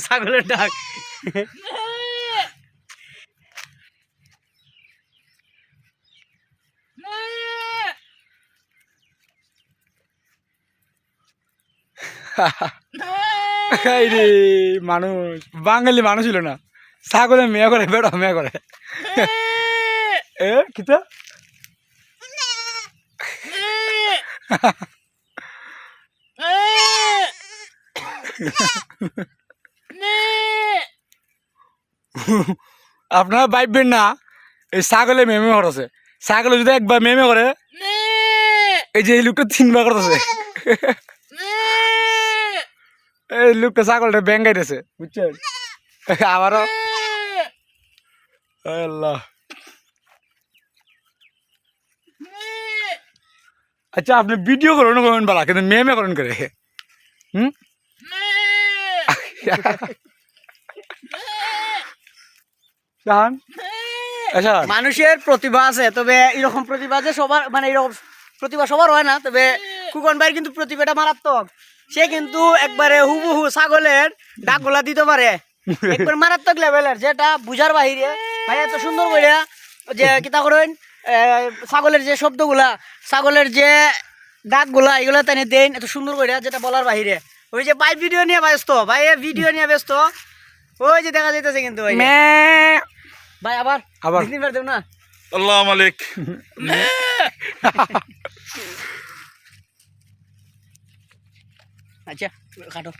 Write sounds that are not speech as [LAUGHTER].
ছাগলের ডাক। রে মানুষ। বাঙালি মানুষ ছিল না। ছাগলে মেয়ে করে বেড়া মেয়ে করে। এ কিতা [LAUGHS] [LAUGHS] [LAUGHS] আপনারা ভাববেন না, এই ছাগলে মেমে করতেছে ছাগলে যদি একবার মেমে করে, এই যে এই লোকটা তিনবার করতেছে। এই লোকটা ছাগলটা ব্যাঙ্গাইতেছে, বুঝছেন? আবারও। আল্লাহ। আচ্ছা আপনি ভিডিও করুন, করেন বালা, কিন্তু মেমে করেন করে। হুম? [LAUGHS] শাহান এ মানুষের প্রতিভা আছে, তবে এরকম প্রতিভা যে সবার মানে এরকম প্রতিভা সবার হয় না, তবে কুকন ভাইয়ের কিন্তু প্রতিভাটা মারাত্মক। সে কিন্তু একবারে হুবহু ছাগলের ডাকগুলা দিতে পারে। একবার মারাত্মক লেভেলের, যেটা বুঝার বাহিরে, ভাই, এত সুন্দর করে যে কিতা করেন ছাগলের যে শব্দগুলা, ছাগলের যে ডাকগুলা, এগুলা তাই দেন, এত সুন্দর করে যেটা বলার বাহিরে। ওই যে ভাই ভিডিও নিয়ে ব্যস্ত ভাই ভিডিও নিয়ে ব্যস্ত। ওই যে দেখা যাইতেছে কিন্তু ভাই ভাই আবার আবার। দিতে দেব না? আল্লাহ মালিক। আচ্ছা খাটো।